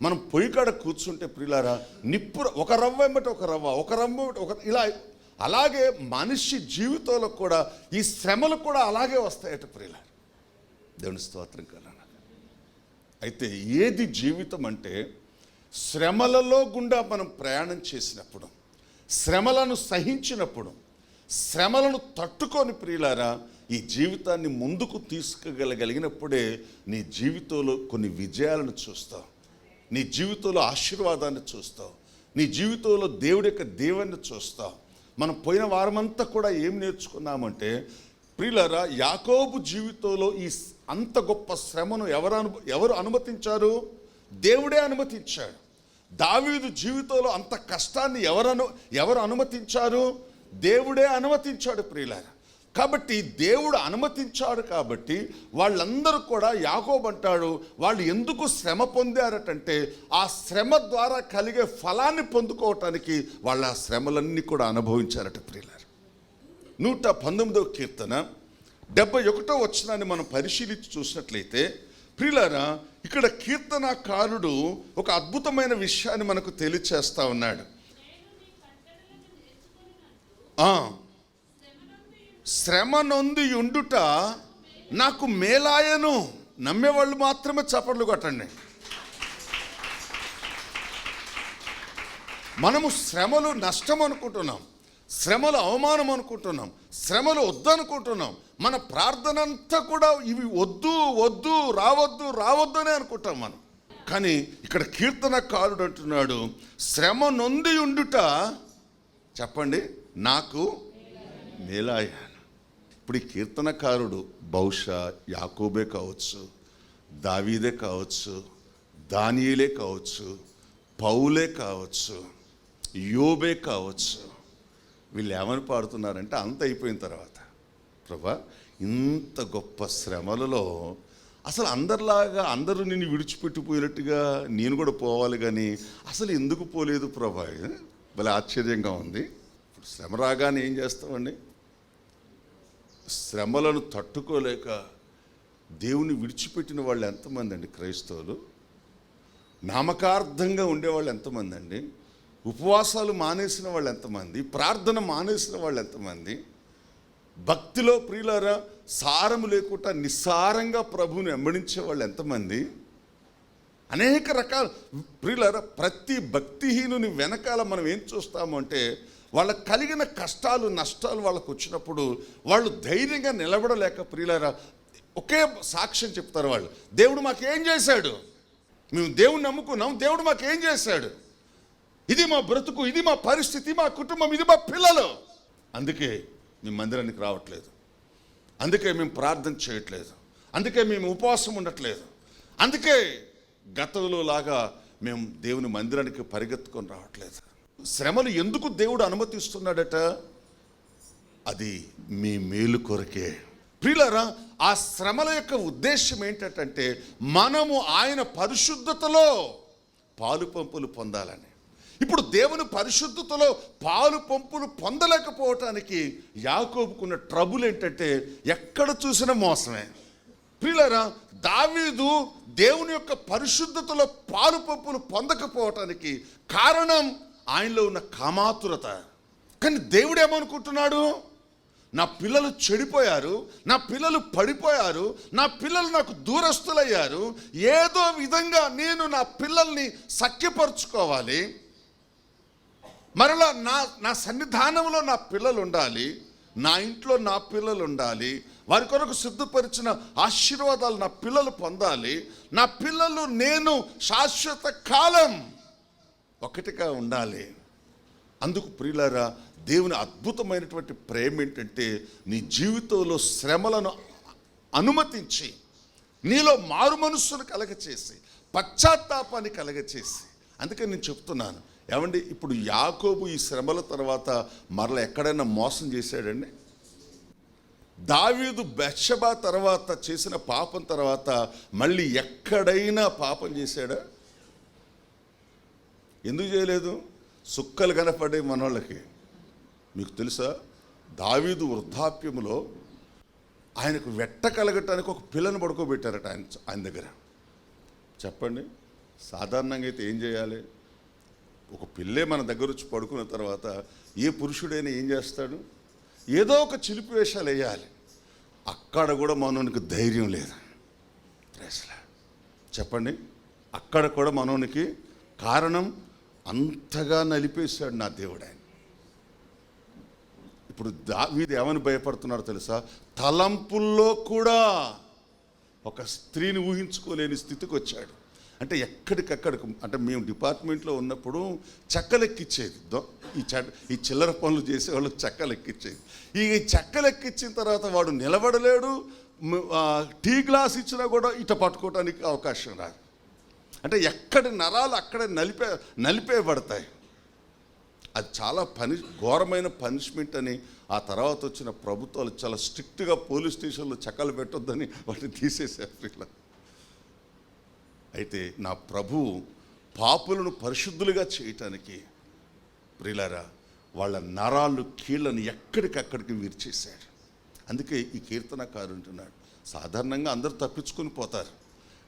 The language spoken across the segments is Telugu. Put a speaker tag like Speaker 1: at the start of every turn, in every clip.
Speaker 1: మనం పొయ్యి కాడ కూర్చుంటే ప్రియులారా నిప్పు ఒక రవ్వ ఏమిటి ఒక రవ్వ ఒక రవ్వ వెంబటి ఒక ఇలా అలాగే మనిషి జీవితంలో కూడా ఈ శ్రమలు కూడా అలాగే వస్తాయట ప్రియులారా. దేవుని స్తోత్రం కలన అయితే ఏది జీవితం అంటే శ్రమలలో గుండా మనం ప్రయాణం చేసినప్పుడు శ్రమలను సహించినప్పుడు శ్రమలను తట్టుకొని ప్రియులారా ఈ జీవితాన్ని ముందుకు తీసుకుగలగలిగినప్పుడే నీ జీవితంలో కొన్ని విజయాలను చూస్తావు నీ జీవితంలో ఆశీర్వాదాన్ని చూస్తావు. నీ జీవితంలో దేవుడి యొక్క దేవుణ్ణి చూస్తావు. మనం పోయిన వారమంతా కూడా ఏం నేర్చుకున్నామంటే ప్రియులరా యాకోబు జీవితంలో ఈ అంత గొప్ప శ్రమను ఎవరు అను ఎవరు అనుమతించారు? దేవుడే అనుమతించాడు. దావీదు జీవితంలో అంత కష్టాన్ని ఎవరను ఎవరు అనుమతించారు? దేవుడే అనుమతించాడు ప్రియులారా. కాబట్టి దేవుడు అనుమతించాడు కాబట్టి వాళ్ళందరూ కూడా యాగోబంటాడు అంటాడు వాళ్ళు ఎందుకు శ్రమ పొందారటంటే ఆ శ్రమ ద్వారా కలిగే ఫలాన్ని పొందుకోవటానికి వాళ్ళ ఆ శ్రమలన్నీ కూడా అనుభవించారట ప్రియులారు. నూట పంతొమ్మిదవ కీర్తన డెబ్బై ఒకటో వచనాన్ని మనం పరిశీలించి చూసినట్లయితే ప్రియులారా ఇక్కడ కీర్తనకారుడు ఒక అద్భుతమైన విషయాన్ని మనకు తెలియచేస్తా ఉన్నాడు. శ్రమ నొంది ఉండుట నాకు మేలాయను. నమ్మేవాళ్ళు మాత్రమే చప్పట్లు కొట్టండి. మనము శ్రమలు నష్టం అనుకుంటున్నాం శ్రమలు అవమానం అనుకుంటున్నాం శ్రమలు వద్దనుకుంటున్నాం. మన ప్రార్థన అంతా కూడా ఇవి వద్దు వద్దు రావద్దు రావద్దు అని అనుకుంటాం మనం. కానీ ఇక్కడ కీర్తనకారుడు అంటున్నాడు శ్రమ నొంది ఉండుట చెప్పండి నాకు మేలాయ ఇప్పుడు ఈ కీర్తనకారుడు బహుశా యాకోబే కావచ్చు దావీదే కావచ్చు దానియేలే కావచ్చు పౌలే కావచ్చు యోబే కావచ్చు. వీళ్ళు ఏమని పాడుతున్నారంటే అంత అయిపోయిన తర్వాత. ప్రభా ఇంత గొప్ప శ్రమలలో అసలు అందరిలాగా అందరూ నిన్ను విడిచిపెట్టిపోయినట్టుగా నేను కూడా పోవాలి కానీ అసలు ఎందుకు పోలేదు ప్రభా? భలే ఆశ్చర్యంగా ఉంది. ఇప్పుడు శ్రమ రాగానే ఏం చేస్తామండి? శ్రమలను తట్టుకోలేక దేవుని విడిచిపెట్టిన వాళ్ళు ఎంతమంది అండి? క్రైస్తవులు. నామకార్థంగా ఉండేవాళ్ళు ఎంతమంది అండి? ఉపవాసాలు మానేసిన వాళ్ళు ఎంతమంది? ప్రార్థన మానేసిన వాళ్ళు ఎంతమంది? భక్తిలో ప్రియులారా సారము లేకుండా నిస్సారంగా ప్రభువుని వెంబడించే వాళ్ళు ఎంతమంది? అనేక రకాల ప్రియులారా ప్రతి భక్తిహీనుని వెనకాల మనం ఏం చూస్తాము అంటే వాళ్ళకు కలిగిన కష్టాలు నష్టాలు వాళ్ళకు వచ్చినప్పుడు వాళ్ళు ధైర్యంగా నిలబడలేక ప్రియులారా ఒకే సాక్ష్యం చెప్తారు వాళ్ళు. దేవుడు మాకేం చేశాడు? మేము దేవుడు నమ్ముకున్నాం దేవుడు మాకేం చేశాడు? ఇది మా బ్రతుకు ఇది మా పరిస్థితి మా కుటుంబం ఇది మా పిల్లలు. అందుకే మేము మందిరానికి రావట్లేదు. అందుకే మేము ప్రార్థన చేయట్లేదు. అందుకే మేము ఉపవాసం ఉండట్లేదు. అందుకే గతంలో లాగా మేము దేవుని మందిరానికి పరిగెత్తుకొని రావట్లేదు. శ్రమలు ఎందుకు దేవుడు అనుమతిస్తున్నాడట? అది మీ మేలు కొరకే. ప్రియులరా ఆ శ్రమల యొక్క ఉద్దేశం ఏంటంటే మనము ఆయన పరిశుద్ధతలో పాలు పంపులు పొందాలని. ఇప్పుడు దేవుని పరిశుద్ధతలో పాలు పంపులు పొందలేకపోవటానికి యాకోబుకున్న ట్రబుల్ ఏంటంటే ఎక్కడ చూసినా మోసమే. ప్రియులరా దావీదు దేవుని యొక్క పరిశుద్ధతలో పాలు పంపులు పొందకపోవటానికి కారణం ఆయనలో ఉన్న కామాతురత. కానీ దేవుడు ఏమనుకుంటున్నాడు? నా పిల్లలు చెడిపోయారు నా పిల్లలు పడిపోయారు నా పిల్లలు నాకు దూరస్తులయ్యారు ఏదో విధంగా నేను నా పిల్లల్ని సఖ్యపరుచుకోవాలి. మరలా నా నా సన్నిధానంలో నా పిల్లలు ఉండాలి నా ఇంట్లో నా పిల్లలు ఉండాలి వారి కొరకు సిద్ధపరిచిన ఆశీర్వాదాలు నా పిల్లలు పొందాలి నా పిల్లలు నేను శాశ్వత కాలం. ఒకటిగా ఉండాలి. అందుకు ప్రియులారా దేవుని అద్భుతమైనటువంటి ప్రేమ ఏంటంటే నీ జీవితంలో శ్రమలను అనుమతించి నీలో మారు మనస్సును కలగచేసి పశ్చాత్తాపాన్ని కలగచేసి. అందుకే నేను చెప్తున్నాను. ఏమండి ఇప్పుడు యాకోబు ఈ శ్రమల తర్వాత మరల ఎక్కడైనా మోసం చేశాడండి? దావీదు బెషబా తర్వాత చేసిన పాపం తర్వాత మళ్ళీ ఎక్కడైనా పాపం చేశాడా? ఎందుకు చేయలేదు? సుక్కలు కనపడే మనోళ్ళకి. మీకు తెలుసా? దావీదు వృద్ధాప్యములో ఆయనకు వెట్ట కలగటానికి ఒక పిల్లను పడుకోబెట్టారట ఆయన ఆయన దగ్గర. చెప్పండి. సాధారణంగా అయితే ఏం చేయాలి? ఒక పిల్లే మన దగ్గర వచ్చి పడుకున్న తర్వాత ఏ పురుషుడైనా ఏం చేస్తాడు? ఏదో ఒక చిలిపి వేషాలు వేయాలి. అక్కడ కూడా మనోనికి ధైర్యం లేదు. అసలు చెప్పండి. అక్కడ కూడా మనోనికి కారణం అంతగా నలిపేశాడు నా దేవుడు ఆయన. ఇప్పుడు దావీదు ఏమని భయపడుతున్నారో తెలుసా? తలంపుల్లో కూడా ఒక స్త్రీని ఊహించుకోలేని స్థితికి వచ్చాడు. అంటే ఎక్కడికక్కడికి అంటే మేము డిపార్ట్మెంట్లో ఉన్నప్పుడు చెక్కలెక్కిచ్చేది. దొ- ఈ చె ఈ చిల్లర పనులు చేసేవాళ్ళు చెక్కలెక్కిచ్చేది. ఈ చెక్కలెక్కిచ్చిన తర్వాత వాడు నిలబడలేడు టీ గ్లాస్ ఇచ్చినా కూడా ఇట పట్టుకోవడానికి అవకాశం రాదు. అంటే ఎక్కడి నరాలు అక్కడే నలిపే నలిపేయబడతాయి. అది చాలా పని ఘోరమైన పనిష్మెంట్ అని ఆ తర్వాత వచ్చిన ప్రభుత్వాలు చాలా స్ట్రిక్ట్గా పోలీస్ స్టేషన్లో చక్కలు పెట్టొద్దని వాటిని తీసేసారు ఇలా అయితే నా ప్రభు పాపులను పరిశుద్ధులుగా చేయటానికి ప్రిలరా వాళ్ళ నరాలు కీళ్ళను ఎక్కడికక్కడికి విరిచేశాడు. అందుకే ఈ కీర్తనకారు ఉంటున్నాడు సాధారణంగా అందరూ తప్పించుకొని పోతారు.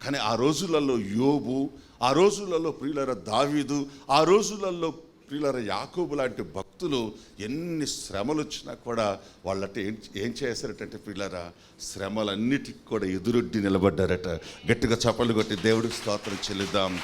Speaker 1: కానీ ఆ రోజులలో యోబు ఆ రోజులలో ప్రియులర దావీదు ఆ రోజులలో ప్రియులర యాకోబు లాంటి భక్తులు ఎన్ని శ్రమలు వచ్చినా కూడా వాళ్ళట ఏం ఏం చేశారటంటే ప్రియులర శ్రమలన్నిటికి కూడా ఎదురొడ్డి నిలబడ్డారట. గట్టిగా చప్పలు కొట్టి దేవుడికి స్తోత్రం చెల్లిద్దాం.